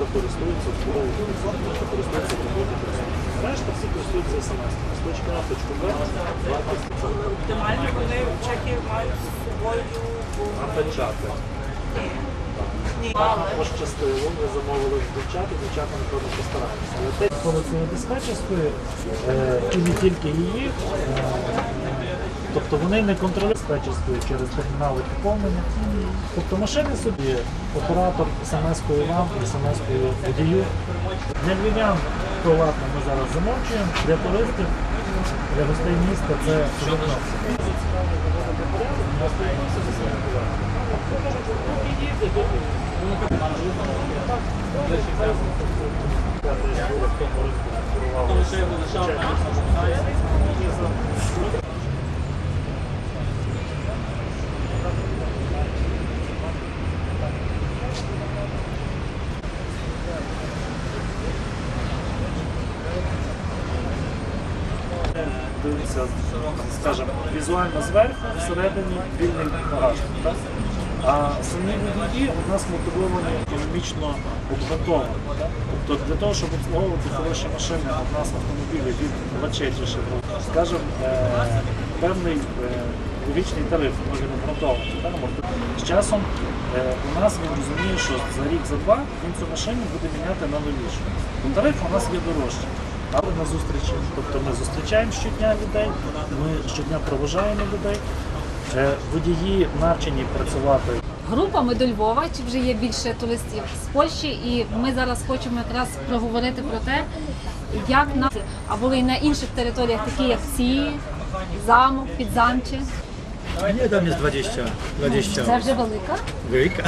хто користується хто роботи користується. Решта всі користуються смс. З точки А в точку Б, вартість Оптимально вони чеки мають з собою а печати. Ні. Також частину ми замовили в дівчата, дівчата напевно постараються. Але те, коли це диспетчерської, і не тільки її, е, тобто вони не контролюють диспетчерською через термінали поповнення. Тобто машини собі, оператор смс-кою вам, смс-кою водію. Для львів'ян то ладно, ми зараз замовчуємо, для туристів, для гостей міста це абсолютно. Дивиться, скажімо, візуально зверху, всередині вільний багажник. А самі водії у нас мотивовані економічно обґрунтовані. так? Тобто для того, щоб обслуговувати хороші машини, у нас автомобілі від 24, скажімо, е, певний е, річний тариф може? Тобто З часом е, у нас він розуміє, що за рік, за два він цю машину буде міняти на новішу. Тариф у нас є дорожчий. Але на зустрічі. Тобто ми зустрічаємо щодня людей, ми щодня проважаємо людей. Е, Водії навчені працювати групами до Львова, чи вже є більше туристів з Польщі, і ми зараз хочемо якраз проговорити про те, як на а були і на інших територіях, такі як ці, замок, підзамче. Nie, tam jest 20. 20. Це вже велика. Wielka?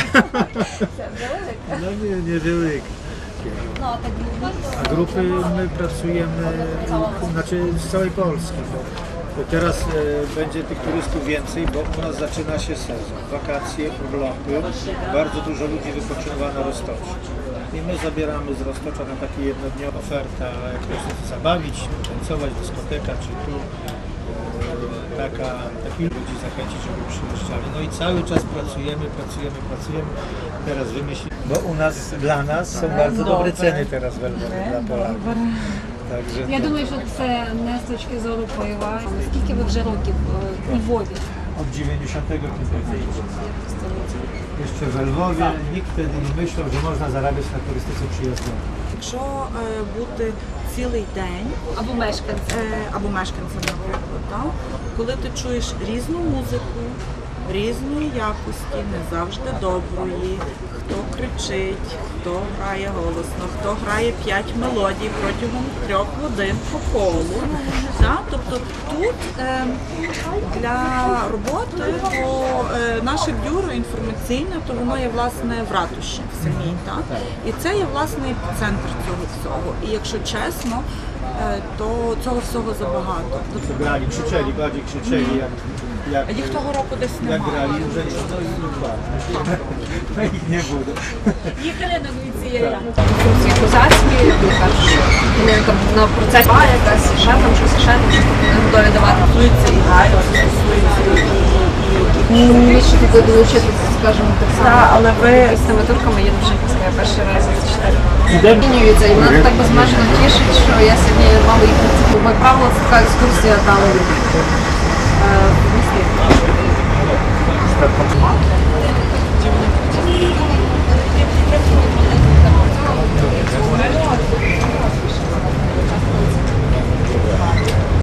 Це вже велика. No nie, niewielka. No, a tak grupy my pracujemy, znaczy z całej Polski, bo teraz e, będzie tych turystów więcej, bo u nas zaczyna się sezon. Wakacje, urlopy, bardzo dużo ludzi wypoczywa na Roztoczu. I my zabieramy z Roztocza na takie jednodniową ofertę, jak się zabawić, tańcować, dyskoteka czy tu e, Taka, takich ludzi zachęcić, żeby przyjeżdżali. No i cały czas pracujemy, pracujemy, pracujemy. Teraz wymyślimy. Bo u nas, dla nas są bardzo dobre ceny teraz w Lwowie dla Polaków. Także я to- думаю, що це не з точки зору впливу. Скільки ви вже років е, у Львові? od 95 Jeszcze w Lwowie nikt wtedy nie myślał, że można zarabiać na turystyce przyjazdowej. Якщо е, бути цілий день Або мешканці? е, або мешканцем, наприклад, так? коли ти чуєш різну музику, різної якості, не завжди доброї, хто кричить, хто грає голосно, хто грає п'ять мелодій протягом трьох годин по колу. Тобто тут е, для роботи то е, наше бюро інформаційне, то воно є власне в ратуші в самій. Так? І це є власне епіцентр цього всього. І якщо чесно, то цього всього забагато. Grali, krzyczeli, bardziej krzyczeli jak, jak, їх того року десь jak немає. grali, że no i tak. No ich nie było. Їхали на цієї функції козацькі, кажуть, що вони там на процесі а, якась ще там щось, ще там щось вони готові давати. Стосується і гайду, стосується і, і, і Ми ще туди долучитися, скажімо так само. Так, але ви З тими турками їду вже після я перший раз за 4 Ідемо. Змінюється, і мене так безмежно тішить, що я сьогодні мала їхати. Моє правило це така екскурсія там